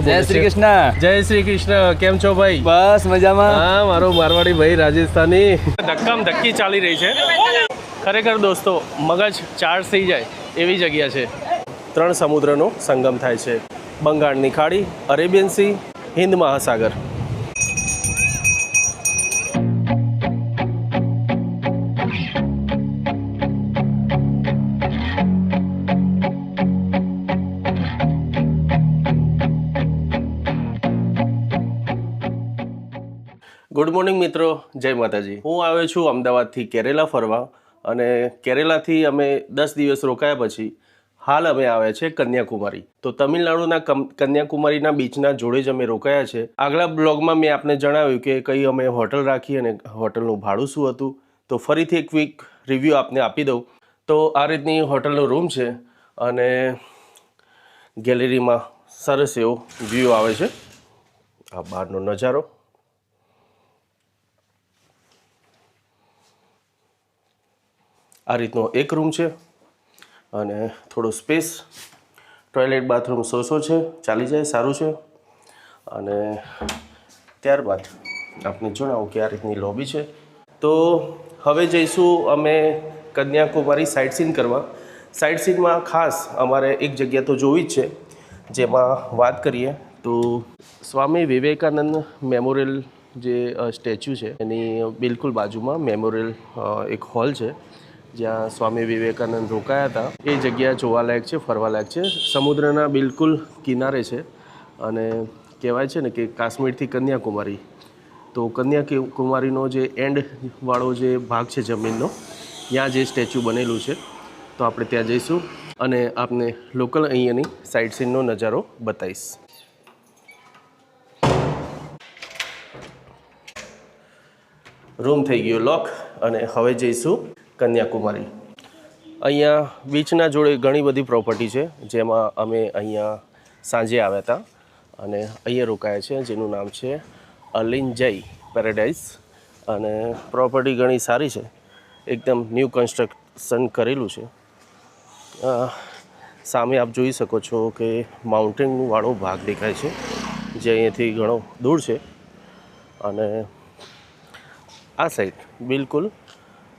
જય શ્રી કૃષ્ણ જય શ્રી કૃષ્ણ કેમ છો ભાઈ? બસ મજામાં. હા મારો મારવાડી ભાઈ રાજસ્થાની. ધક્કામ ધક્કી ચાલી રહી છે. ખરેખર દોસ્તો મગજ ચાર્જ થઈ જાય એવી જગ્યા છે. ત્રણ સમુદ્રનો સંગમ થાય છે. બંગાળની ખાડી અરેબિયન સી હિન્દ મહાસાગર. મિત્રો, જય માતાજી. હું આવ્યો છું અમદાવાદથી કેરેલા ફરવા અને કેરેલાથી અમે દસ દિવસ રોકાયા પછી હાલ અમે આવ્યા છે કન્યાકુમારી. તો તમિલનાડુના કમ- કન્યાકુમારીના બીચના જોડે જ અમે રોકાયા છે. આગલા બ્લોગમાં મેં આપને જણાવ્યું કે કઈ અમે હોટલ રાખી અને હોટલનું ભાડું શું હતું. તો ફરીથી એક ક્વિક રિવ્યૂ આપને આપી દઉં. તો આ રીતની હોટલનો રૂમ છે અને ગેલેરીમાં સરસ એવો વ્યૂ આવે છે. આ બહારનો નજારો. આ રીતનો એક રૂમ છે અને થોડો space. Toilet, bathroom so so છે, ચાલી જાય, સારું છે. અને ત્યારબાદ આપને જણાવું કે આ રીતની લોબી છે. તો હવે જઈશું અમે કન્યાકુમારી સાઇટ સીન કરવા. સાઇટ સીનમાં ખાસ અમારે એક જગ્યા તો જોવી જ છે, જેમાં વાત કરીએ તો સ્વામી વિવેકાનંદ મેમોરિયલ જે સ્ટેચ્યુ છે, એની બિલકુલ બાજુમાં મેમોરિયલ એક હોલ છે. જ્યાં સ્વામી વિવેકાનંદ રોકાયા હતા. એ જગ્યા જોવાલાયક છે, ફરવાલાયક છે. સમુદ્રના બિલકુલ કિનારે છે અને કહેવાય છે ને કે કાશ્મીરથી કન્યાકુમારી. તો કન્યાકુમારીનો જે એન્ડ વાળો જે ભાગ છે જમીનનો, ત્યાં જે સ્ટેચ્યુ બનેલું છે. તો આપણે ત્યાં જઈશું અને આપને લોકલ અહીંયાની સાઇટ સીનનો નજારો બતાવીશ. રૂમ થઈ ગયો લોક અને હવે જઈશું કન્યાકુમારી. અહીંયા બીચના જોડે ઘણી બધી પ્રોપર્ટી છે, જેમાં અમે અહીંયા સાંજે આવ્યા હતા અને અહીંયા રોકાયા છે, જેનું નામ છે અલિંજય પેરેડાઇઝ અને પ્રોપર્ટી ઘણી સારી છે, એકદમ ન્યૂ કન્સ્ટ્રક્શન કરેલું છે. સામે આપ જોઈ શકો છો કે માઉન્ટેનવાળો ભાગ દેખાય છે, જે અહીંયાથી ઘણો દૂર છે. અને આ સાઈડ બિલકુલ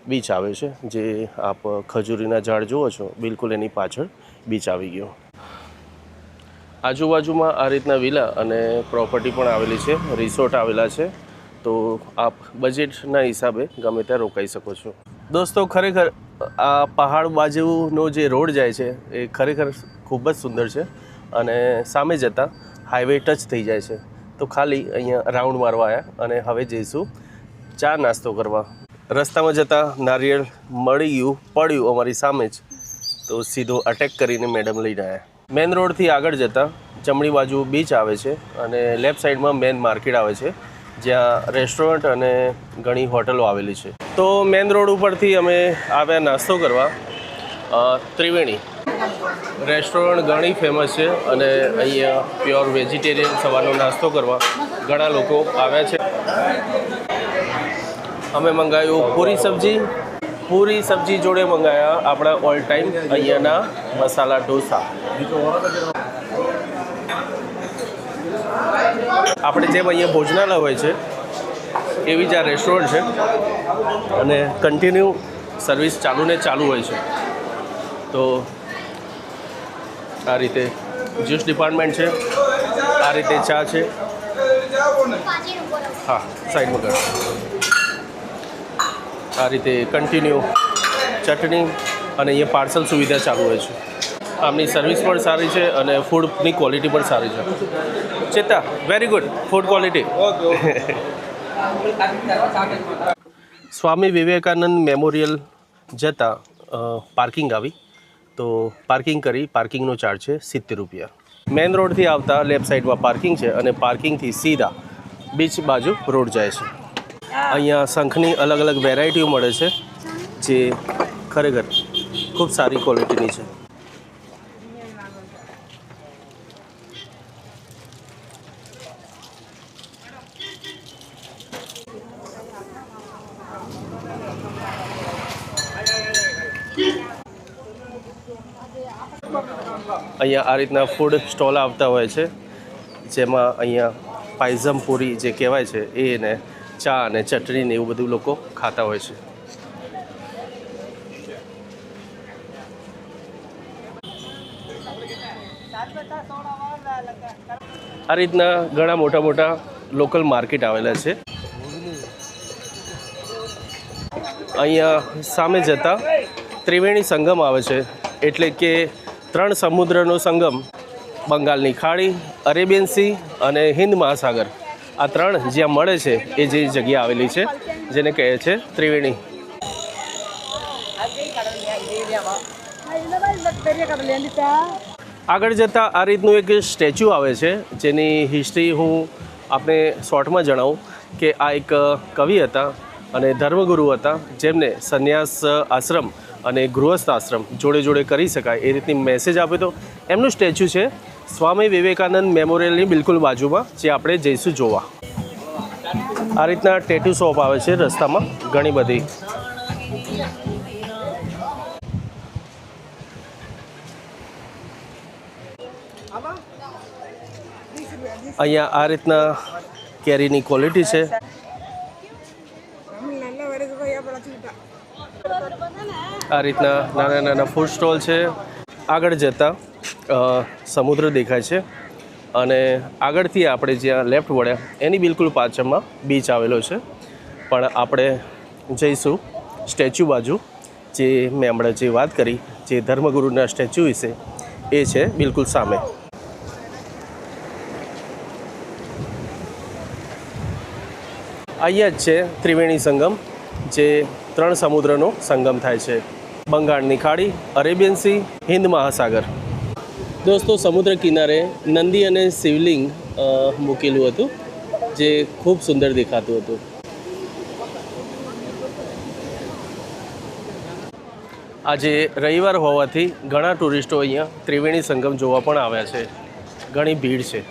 બીચ આવે છે, જે આપ ખજૂરીના ઝાડ જુઓ છો, બિલકુલ એની પાછળ બીચ આવી ગયો. આજુબાજુમાં આ રીતના વિલા અને પ્રોપર્ટી પણ આવેલી છે, રિસોર્ટ આવેલા છે, તો આપ બજેટના હિસાબે ગમે ત્યાં રોકાઈ શકો છો. દોસ્તો, ખરેખર આ પહાડ બાજુનો જે રોડ જાય છે, એ ખરેખર ખૂબ જ સુંદર છે અને સામે જતાં હાઈવે ટચ થઈ જાય છે. તો ખાલી અહીંયા રાઉન્ડ મારવા આવ્યા અને હવે જઈશું ચા નાસ્તો કરવા. રસ્તામાં જતાં નારિયેળ મળી ગયું પડ્યું અમારી સામે જ. તો સીધો અટેક કરીને મેડમ લઈ રહ્યા. મેન રોડથી આગળ જતાં જમણી બાજુ બીચ આવે છે અને લેફ્ટ સાઈડમાં મેન માર્કેટ આવે છે, જ્યાં રેસ્ટોરન્ટ અને ઘણી હોટલો આવેલી છે. તો મેન રોડ ઉપરથી અમે આવ્યા નાસ્તો કરવા ત્રિવેણી. રેસ્ટોરન્ટ ઘણી ફેમસ છે અને અહીંયા પ્યોર વેજીટેરિયન સવારનો નાસ્તો કરવા ઘણા લોકો આવ્યા છે. અમે મંગાવ્યું પૂરી સબ્જી. પૂરી સબ્જી જોડે મંગાવ્યા આપણા ઓલ ટાઈમ અહીંયાના મસાલા ઢોસા. આપણે જેમ અહીંયા ભોજનાલય હોય છે, એવી જ આ રેસ્ટોરન્ટ છે. અને કન્ટિન્યુ સર્વિસ ચાલુ ને ચાલુ હોય છે. તો આ રીતે જ્યુસ ડિપાર્ટમેન્ટ છે, આ રીતે ચા છે. હા સાઈડમાં કર. આ રીતે કન્ટિન્યુ ચટણી અને અહીંયા પાર્સલ સુવિધા ચાલુ હોય છે. આમની સર્વિસ પણ સારી છે અને ફૂડની ક્વોલિટી પણ સારી છે. ચેતા very good food quality Swami Vivekananda Memorial જતાં પાર્કિંગ આવી. તો પાર્કિંગ કરી પાર્કિંગનો ચાર્જ છે સિત્તેર રૂપિયા. મેન રોડથી આવતા લેફ્ટ સાઈડમાં પાર્કિંગ છે અને પાર્કિંગથી સીધા બીચ બાજુ રોડ જાય છે. અહીંયા શંખની અલગ અલગ વેરાયટીઓ મળે છે, જે ખરેખર ખૂબ સારી ક્વોલિટીની છે. અહીંયા આ રીતના ફૂડ સ્ટોલ આવતા હોય છે, જેમાં અહીંયા પાયઝમ પૂરી જે કહેવાય છે, એ ને ચા અને ચટણી ને એવું બધું લોકો ખાતા હોય છે. આ રીતના ઘણા મોટા મોટા લોકલ માર્કેટ આવેલા છે. અહીંયા સામે જતા ત્રિવેણી સંગમ આવે છે. એટલે કે ત્રણ સમુદ્રનો સંગમ, બંગાળની ખાડી, અરેબિયન સી અને હિન્દ મહાસાગર. આ ત્રણ જ્યાં મળે છે, એ જે જગ્યા આવેલી છે, જેને કહે છે ત્રિવેણી. આગળ જતાં આ રીતનું એક સ્ટેચ્યુ આવે છે, જેની હિસ્ટ્રી હું આપણે શોર્ટમાં જણાવું કે આ એક કવિ હતા અને ધર્મગુરુ હતા, જેમને સંન્યાસ આશ્રમ અને ગૃહસ્થ આશ્રમ જોડે જોડે કરી શકાય એ રીતની મેસેજ આપ્યો હતો. એમનું સ્ટેચ્યુ છે સ્વામી વિવેકાનંદ મેમોરિયલની બિલકુલ બાજુમાં, જે આપણે જઈશું જોવા. આ રીતના ટેટુ શોપ આવે છે રસ્તામાં, ઘણી બધી. અહીંયા આ રીતના કેરીની ક્વોલિટી છે. આ રીતના નાના નાના ફૂડ સ્ટોલ છે. આગળ જતાં સમુદ્ર દેખાય છે. અને આગળથી આપણે જ્યાં લેફ્ટ વળ્યા, એની બિલકુલ પાછળમાં બીચ આવેલો છે. પણ આપણે જઈશું સ્ટેચ્યુ બાજુ, જે મેં હમણાં જે વાત કરી, જે ધર્મગુરુના સ્ટેચ્યુ વિશે, એ છે બિલકુલ સામે. અહીંયા જ છે ત્રિવેણી સંગમ, જે ત્રણ સમુદ્રનો સંગમ થાય છે. બંગાળની ખાડી, અરેબિયન સી, હિન્દ મહાસાગર. દોસ્તો, સમુદ્ર કિનારે નંદી અને શિવલિંગ મૂકેલું હતું, જે ખૂબ સુંદર દેખાતું હતું. આજે રવિવાર હોવાથી ઘણા ટુરિસ્ટો અહીંયા ત્રિવેણી સંગમ જોવા પણ આવ્યા છે. ઘણી ભીડ છે.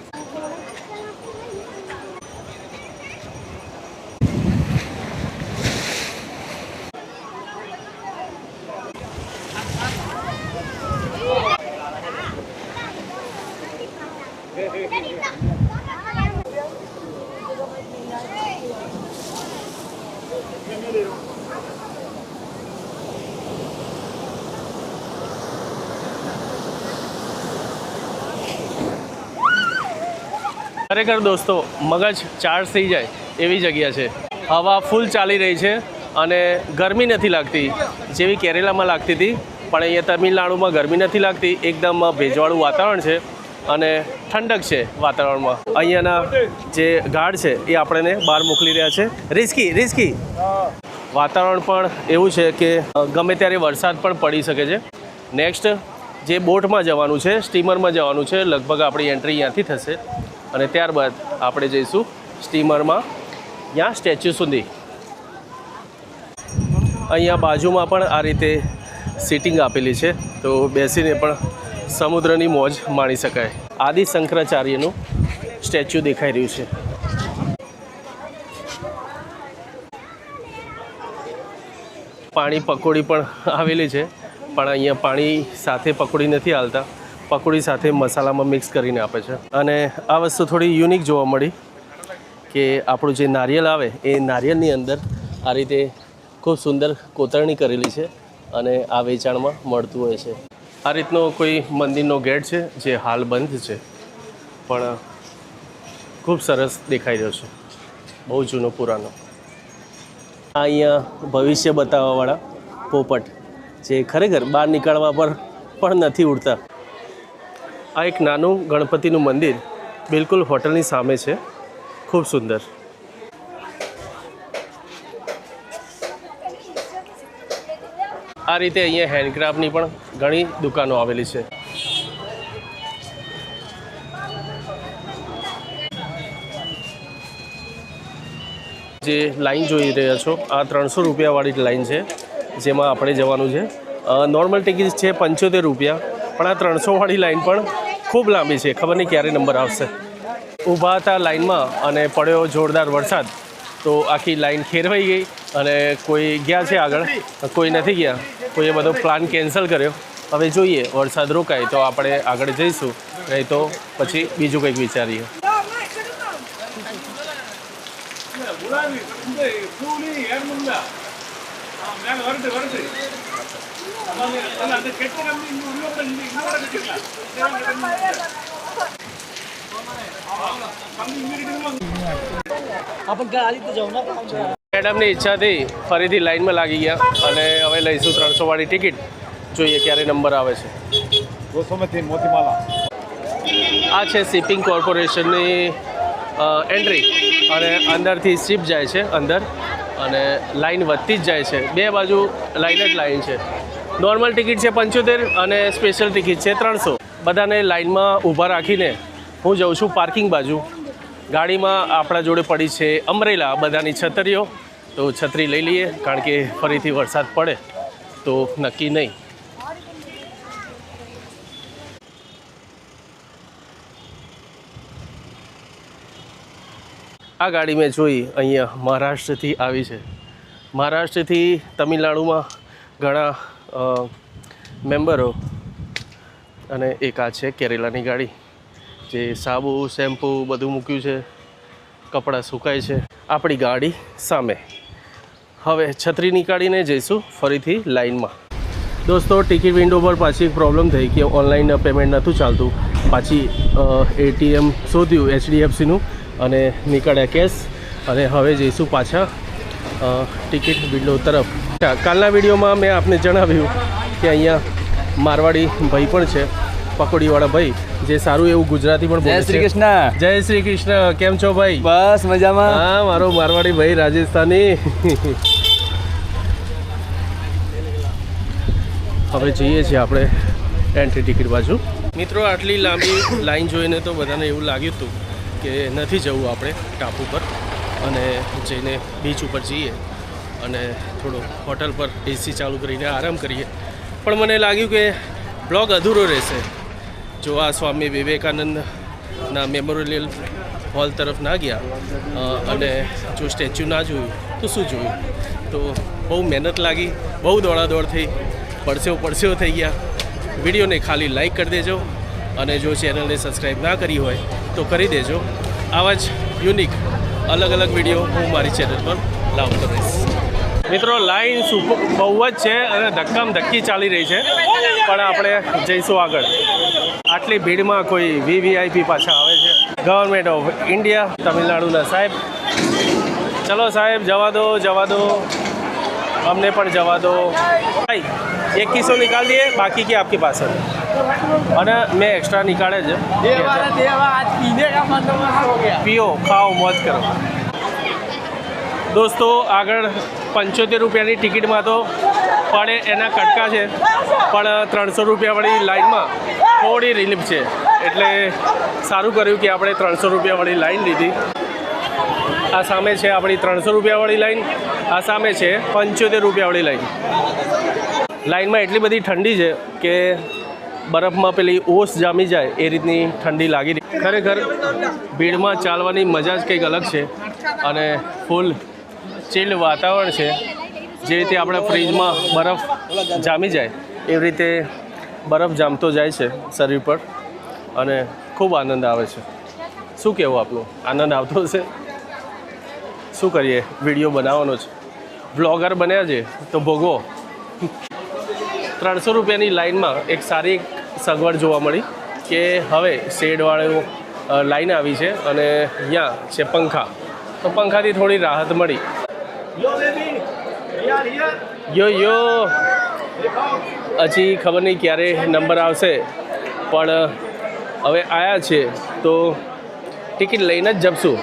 ખરેખર દોસ્તો, મગજ ચાર્જ થઈ જાય એવી જગ્યા છે. હવા ફૂલ ચાલી રહી છે અને ગરમી નથી લાગતી, જેવી કેરેલામાં લાગતી હતી. પણ અહીંયા તમિલનાડુમાં ગરમી નથી લાગતી, એકદમ ભેજવાળું વાતાવરણ છે અને ઠંડક છે વાતાવરણમાં. અહીંયાના જે ગાઢ છે એ આપણને બહાર મોકલી રહ્યા છે. Risky risky. વાતાવરણ પણ એવું છે કે ગમે ત્યારે વરસાદ પણ પડી શકે છે. નેક્સ્ટ જે બોટમાં જવાનું છે, સ્ટીમરમાં જવાનું છે, લગભગ આપણી એન્ટ્રી અહીંયાથી થશે. અને ત્યારબાદ આપણે જઈશું સ્ટીમરમાં ત્યાં સ્ટેચ્યુ સુધી. અહીંયા બાજુમાં પણ આ રીતે સિટિંગ આપેલી છે, તો બેસીને પણ સમુદ્રની મોજ માણી શકાય. આદિ શંકરાચાર્યનું સ્ટેચ્યુ દેખાઈ રહ્યું છે. પાણી પકોડી પણ આવેલી છે, પણ અહીંયા પાણી સાથે પકોડી નથી હાલતા. પકોડી સાથે મસાલામાં મિક્સ કરીને આપે છે. અને આ વસ્તુ થોડી યુનિક જોવા મળી કે આપણું જે નારિયેલ આવે, એ નારિયેળની અંદર આ રીતે ખૂબ સુંદર કોતરણી કરેલી છે અને આ વેચાણમાં મળતું હોય છે. આ રીતનો કોઈ મંદિરનો ગેટ છે જે હાલ બંધ છે, પણ ખૂબ સરસ દેખાઈ રહ્યો છે. બહુ જૂનો, પુરાનો. આ અહીંયા ભવિષ્ય બતાવવાવાળા પોપટ, જે ખરેખર બહાર નીકળવા પર પણ નથી ઉડતા. આ એક નાનું ગણપતિનું મંદિર બિલકુલ હોટલની સામે છે. ખૂબ સુંદર. આ રીતે અહીંયા હેન્ડક્રાફ્ટની પણ ઘણી દુકાનો આવેલી છે. જે લાઈન જોઈ રહ્યા છો, આ ત્રણસો રૂપિયાવાળી લાઈન છે, જેમાં આપણે જવાનું છે. નોર્મલ ટિકિટ છે પંચોતેર રૂપિયા, પણ આ ત્રણસોવાળી લાઈન પણ ખૂબ લાંબી છે, ખબર નહીં ક્યારે નંબર આવશે. ઊભા હતા લાઇનમાં અને પડ્યો જોરદાર વરસાદ, તો આખી લાઇન ખેરવાઈ ગઈ અને કોઈ ગયા છે આગળ? કોઈ નથી ગયા. કોઈએ બધો પ્લાન કેન્સલ કર્યો. હવે જોઈએ, વરસાદ રોકાય તો આપણે આગળ જઈશું, નહીં તો પછી બીજું કંઈક વિચારીએ. બોલાવી வருது வருது அதாவது அல்ல, அந்த கெட்ட கம்பி இங்க உள்ள கூட இங்க இங்க கூட கட்டிக்கலாம் இதெல்லாம் கட்டணும். கம்பி இங்க இருக்குதுமா મેડમની ઈચ્છાથી ફરીથી લાઈનમાં લાગી ગયા અને હવે લઈશું ત્રણસો વાળી ટિકિટ જોઈએ ક્યારે નંબર આવે છે આ છે શિપિંગ કોર્પોરેશનની અ, એન્ટ્રી અને અંદરથી શિપ જાય છે અંદર અને લાઈન વધતી જ જાય છે. બે બાજુ લાઈન જ લાઈન છે. નોર્મલ ટિકિટ છે પંચોતેર અને સ્પેશિયલ ટિકિટ છે ત્રણસો. બધાને લાઇનમાં ઊભા રાખીને હું જઉં છું પાર્કિંગ બાજુ. ગાડીમાં આપણા જોડે પડી છે અમરેલા બધાની છતરીઓ. તો છત્રી લઈ લઈએ કારણ કે ફરીથી વરસાદ પડે. તો નક્કી નહીં. આ ગાડી મેં જોઈ અહીંયા મહારાષ્ટ્રથી આવી છે. મહારાષ્ટ્રથી તમિલનાડુમાં ઘણા મેમ્બરો અને એક આ છે કેરેલાની ગાડી, જે સાબુ, શેમ્પૂ બધું મૂક્યું છે, કપડાં સુકાય છે. આપણી ગાડી સામે. હવે છત્રી નીકાળીને જઈશું ફરીથી લાઇનમાં દોસ્તો, ટિકિટ વિન્ડો પર પાછી એક પ્રોબ્લેમ થઈ કે ઓનલાઈન પેમેન્ટ નહોતું ચાલતું. પાછી એટીએમ શોધ્યું, એચડીએફસીનું. અને નીકળ્યા કેસ. અને હવે જઈશું પાછા ટિકિટ બિલ્ડો તરફ. કાલના વિડીયોમાં મેં આપને જણાવ્યું કે અહીંયા મારવાડી ભાઈ પણ છે પકોડીવાળા ભાઈ જે સારું એવું ગુજરાતી પણ જય શ્રી કૃષ્ણ. જય શ્રી કૃષ્ણ. કેમ છો ભાઈ? બસ મજામાં. હા મારો મારવાડી ભાઈ રાજસ્થાની. હવે જઈએ છીએ આપણે એન્ટ્રી ટિકિટ બાજુ. મિત્રો આટલી લાંબી લાઈન જોઈને તો બધાને એવું લાગ્યું હતું કે નથી જવું આપણે ટાપુ પર અને જઈને બીચ ઉપર જઈએ અને થોડો હોટલ પર એસી ચાલુ કરીને આરામ કરીએ. પણ મને લાગ્યું કે બ્લોગ અધૂરો રહેશે. જો આ સ્વામી વિવેકાનંદના મેમોરિયલ હોલ તરફ ના ગયા અને જો સ્ટેચ્યુ ના જોયું, તો શું જોયું? તો બહુ મહેનત લાગી, બહુ દોડાદોડ થઈ પડસેવ પડસેવ થઈ ગયા. વિડીયોને ખાલી લાઈક કરી દેજો અને જો ચેનલને સબસ્ક્રાઈબ ના કરી હોય તો કરી દેજો. આવા જ યુનિક અલગ અલગ વીડિયો હું મારી ચેનલ પર લાવતો રહીશ મિત્રો લાઈન બહુ જ છે અને ધક્કામ ધક્કી ચાલી રહી છે. પણ આપણે જઈશું આગળ. આટલી ભીડમાં કોઈ વીવીઆઈપી પાછા આવે છે. ગવર્મેન્ટ ઓફ ઇન્ડિયા તમિલનાડુના સાહેબ. ચલો સાહેબ, જવા દો જવા દો. અમને પણ જવા દો. ભાઈ એક કિસ્સો નિકાલ દઈએ, બાકી કે આપકી પાસે? અને મેં એક્સ્ટ્રા નિકાળે છે. પીઓ ખાઓ મોજ કરો. દોસ્તો આગળ પંચોતેર રૂપિયાની ટિકિટમાં તો પડે એના કટકા છે પણ ત્રણસો રૂપિયાવાળી લાઈનમાં થોડી રિલીફ છે. એટલે સારું કર્યું કે આપણે ત્રણસો રૂપિયાવાળી લાઈન લીધી. આ સામે છે આપણી ત્રણસો રૂપિયાવાળી લાઈન આ સામે છે પંચોતેર રૂપિયાવાળી લાઈન. લાઈનમાં એટલી બધી ઠંડી છે કે બરફમાં પેલી ઓસ જામી જાય એ રીતની ઠંડી લાગી રહી. ખરેખર ભીડમાં ચાલવાની મજા જ કંઈક અલગ છે અને ફૂલ ચીલ્ડ વાતાવરણ છે. જે રીતે આપણે ફ્રીજમાં બરફ જામી જાય, એવી રીતે બરફ જામતો જાય છે શરીર પર અને ખૂબ આનંદ આવે છે. શું કહેવું આપનું? આનંદ આવતો હશે? શું કરીએ? વીડિયો બનાવવાનો છે. બ્લોગર બન્યા છે, તો ભોગવો. ત્રણસો રૂપિયાની લાઇનમાં એક સારી સગવડ જોવા મળી કે હવે શેડવાળું લાઇન લાઈન આવી છે અને અહીંયા છે પંખા. તો પંખાથી થોડી રાહત મળી. યો યો. હજી ખબર નહીં ક્યારે નંબર આવશે પણ હવે આવ્યા છે તો ટિકિટ લઈને જ જપશું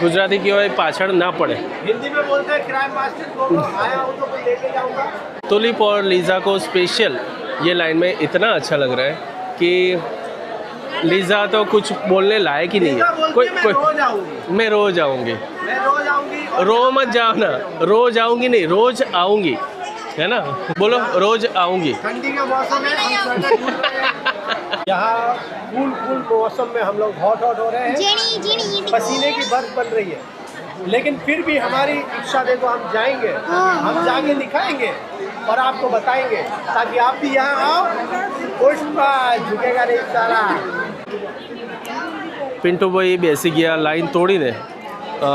ગુજરાતી કહેવાય પાછળ ના પડે हिंदी में बोलते हैं क्राइम मास्टर बोलो आया हूँ तो मैं लेके जाऊंगा तुलिप और लीज़ा को स्पेशल ये लाइन में इतना अच्छा लग रहा है कि लीज़ा तो कुछ बोलने लायक ही नहीं क्या है बोलती कोई मैं कोई रोज आऊंगी मैं रोज आऊँगी मैं रोज आऊंगी और रो मत जाओ ना रोज आऊँगी नहीं रोज आऊँगी है ना बोलो रोज आऊँगी ठंडी का मौसम है हम स्वेटर ढूंढ रहे हैं यहाँ कूल कूल मौसम में हम लोग हॉट हॉट हो रहे हैं जीनी जीनी पसीने की बर्फ बन रही है लेकिन फिर भी हमारी इच्छा देखो हम जाएंगे हम जाके दिखाएंगे और आपको बताएंगे ताकि आप भी यहाँ आओ पुष्पा झुकेगा नहीं सारा પિન્ટુભાઈ બેસી ગયા લાઈન તોડીને અ,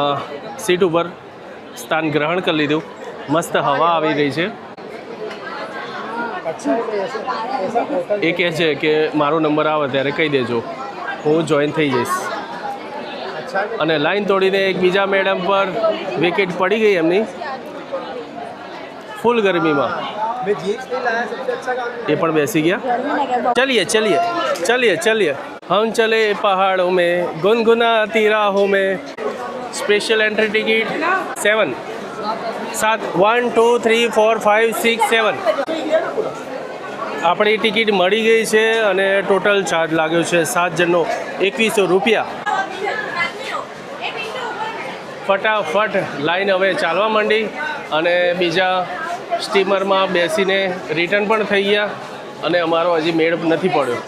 સીટ ઉપર સ્થાન ગ્રહણ કરી લીધું મસ્ત હવા આવી રહી છે એ કહે છે કે મારો નંબર આવે ત્યારે કહી દેજો. હું જોઈન થઈ જઈશ. અને લાઈન તોડીને એક બીજા મેડમ પર વિકેટ પડી ગઈ એમની. ફૂલ ગરમીમાં. એ પણ બેસી ગયા. ચલીએ ચલીએ ચલીએ ચલીએ. હમ ચલે પહાડો મેં તીરા રાહો મેં. સ્પેશિયલ એન્ટ્રી ટિકિટ સેવન સાત one two three four five six seven આપણી ટિકિટ મળી ગઈ છે અને ટોટલ ચાર્જ લાગ્યો છે સાત જણનો એકવીસો રૂપિયા. ફટાફટ લાઈન હવે ચાલવા માંડી અને બીજા સ્ટીમરમાં બેસીને રિટર્ન પણ થઈ ગયા અને અમારો હજી મેળ નથી પડ્યો.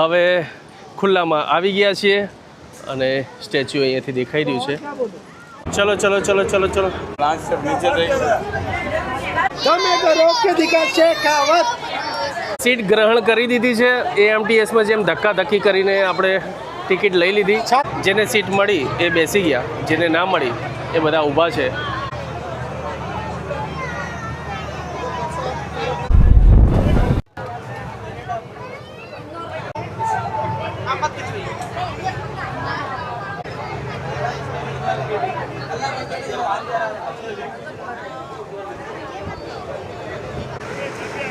હવે ખુલ્લામાં આવી ગયા છીએ અને સ્ટેચ્યુ અહીંયાથી દેખાઈ રહ્યું છે. ચલો ચલો ચલો ચલો ચલો. તમે કરો કે દીકા શેખાવત. સીટ ગ્રહણ કરી દીધી છે એએમટીએસમાં જેમ ધક્કા ધક્કી કરીને આપણે ટિકિટ લઈ લીધી. જેને સીટ મળી એ બેસી ગયા જેને ના મળી એ બધા ઊભા છે.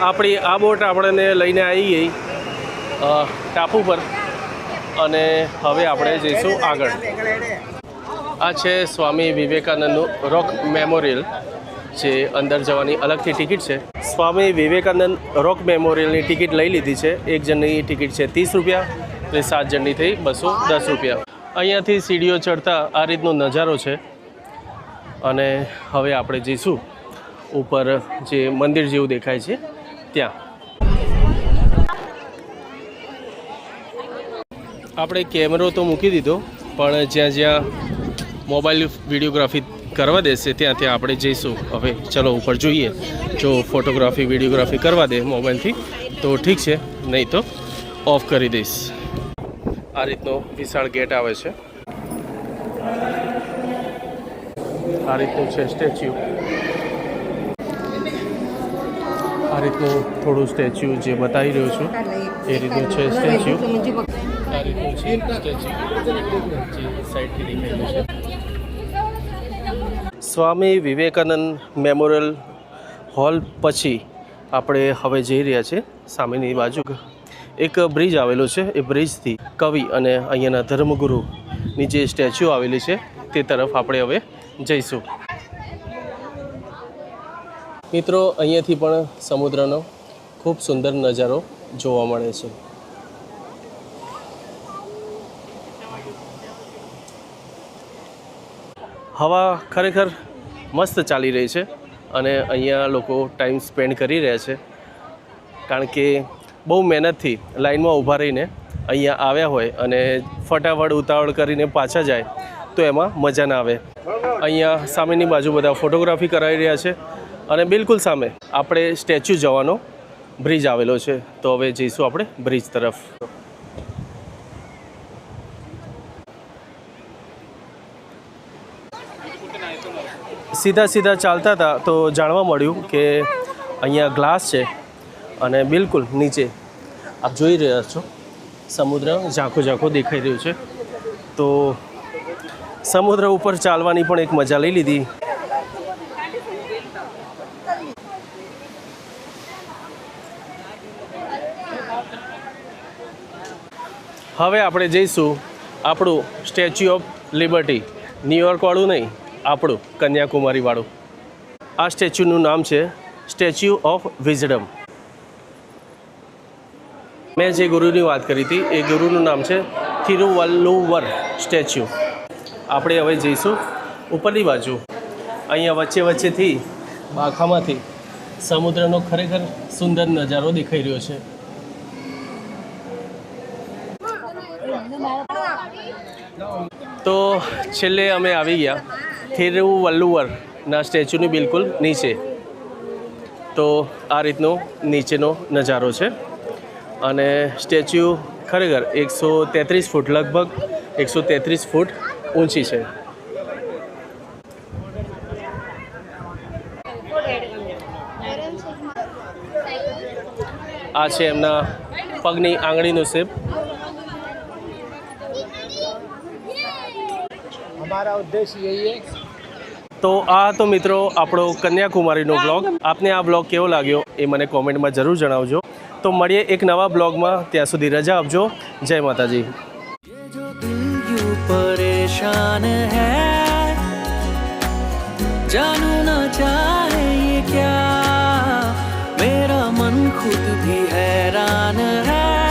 આપણી આ બોટ આપણને લઈને આવી ગઈ ટાપુ પર. અને હવે આપણે જઈશું આગળ. આ છે સ્વામી વિવેકાનંદનું રોક મેમોરિયલ, જે અંદર જવાની અલગથી ટિકિટ છે. સ્વામી વિવેકાનંદ રોક મેમોરિયલની ટિકિટ લઈ લીધી છે. એક જણની ટિકિટ છે ત્રીસ રૂપિયા એટલે સાત જણની થઈ બસો દસ રૂપિયા. અહીંયાથી સીડીઓ ચડતા આ રીતનો નજારો છે. અને હવે આપણે જઈશું ઉપર જે મંદિર જેવું દેખાય છે. ત્યાં. આપણે કેમેરો તો મૂકી દીધો, પણ જ્યાં જ્યાં મોબાઈલ વિડીયોગ્રાફી કરવા દેશે, ત્યાં ત્યાં આપણે જઈશું. હવે ચલો ઉપર જોઈએ. જો ફોટોગ્રાફી, વિડીયોગ્રાફી કરવા દે મોબાઈલથી, તો ઠીક છે. નહીં તો ઓફ કરી દઈશ. આ રીતનો વિશાળ ગેટ આવે છે. આ રીતનું છે સ્ટેચ્યુ આ રીતનું થોડું સ્ટેચ્યુ જે બતાવી રહ્યો છું, એ રીતનું છે statue. Swami Vivekananda Memorial Hall પછી આપણે હવે જઈ રહ્યા છે સામેની બાજુ. એક બ્રિજ આવેલો છે, એ બ્રિજથી કવિ અને અહીંયાના ધર્મગુરુની જે સ્ટેચ્યુ આવેલી છે, તે તરફ આપણે હવે જઈશું. મિત્રો, અહીંયાથી પણ સમુદ્રનો ખૂબ સુંદર નજારો જોવા મળે છે. હવા ખરેખર મસ્ત ચાલી રહી છે અને અહીંયા લોકો ટાઈમ સ્પેન્ડ કરી રહ્યા છે. કારણ કે બહુ મહેનતથી લાઈનમાં ઊભા રહીને અહીંયા આવ્યા હોય અને ફટાફટ ઉતાવળ કરીને પાછા જાય, તો એમાં મજા ના આવે. અહીંયા સામેની બાજુ બધા ફોટોગ્રાફી કરાવી રહ્યા છે. અને બિલકુલ સામે આપણે સ્ટેચ્યુ જવાનો બ્રિજ આવેલો છે. તો હવે જઈશું આપણે બ્રિજ તરફ. સીધા સીધા ચાલતા હતા તો જાણવા મળ્યું કે અહીંયા ગ્લાસ છે અને બિલકુલ નીચે આપ જોઈ રહ્યા છો, સમુદ્ર ઝાંખો ઝાંખો દેખાઈ રહ્યું છે. તો સમુદ્ર ઉપર ચાલવાની પણ એક મજા લઈ લીધી. હવે આપણે જઈશું આપણું સ્ટેચ્યુ ઓફ લિબર્ટી. ન્યુયોર્કવાળું નહીં, આપણું કન્યાકુમારીવાળું. આ સ્ટેચ્યુનું નામ છે સ્ટેચ્યુ ઓફ વિઝડમ. મેં જે ગુરુની વાત કરી હતી, એ ગુરુનું નામ છે થિરુવલ્લુવર સ્ટેચ્યુ. આપણે હવે જઈશું ઉપરની બાજુ. અહીંયા વચ્ચે વચ્ચેથી બાખામાંથી સમુદ્રનો ખરેખર સુંદર નજારો દેખાઈ રહ્યો છે. તો છેલ્લે અમે આવી ગયા. થિરુવલ્લુવરના સ્ટેચ્યુની બિલકુલ નીચે. તો આ રીતનો નીચેનો નજારો છે. અને સ્ટેચ્યુ ખરેખર એકસો તેત્રીસ ફૂટ, લગભગ એકસો તેત્રીસ ફૂટ ઊંચી છે. આ છે એમના પગની આંગળીનું શેપ. हमारा उद्देश्य यही है તો આ તો મિત્રો આપણો કન્યાકુમારીનો બ્લોગ આપને આ બ્લોગ કેવો લાગ્યો એ મને કોમેન્ટમાં જરૂર જણાવજો તો મળીએ એક નવા બ્લોગમાં ત્યાં સુધી રજા આપજો જય માતાજી जो दिल यूं परेशान है जानू ना चाहे ये क्या मेरा मन खुद भी हैरान है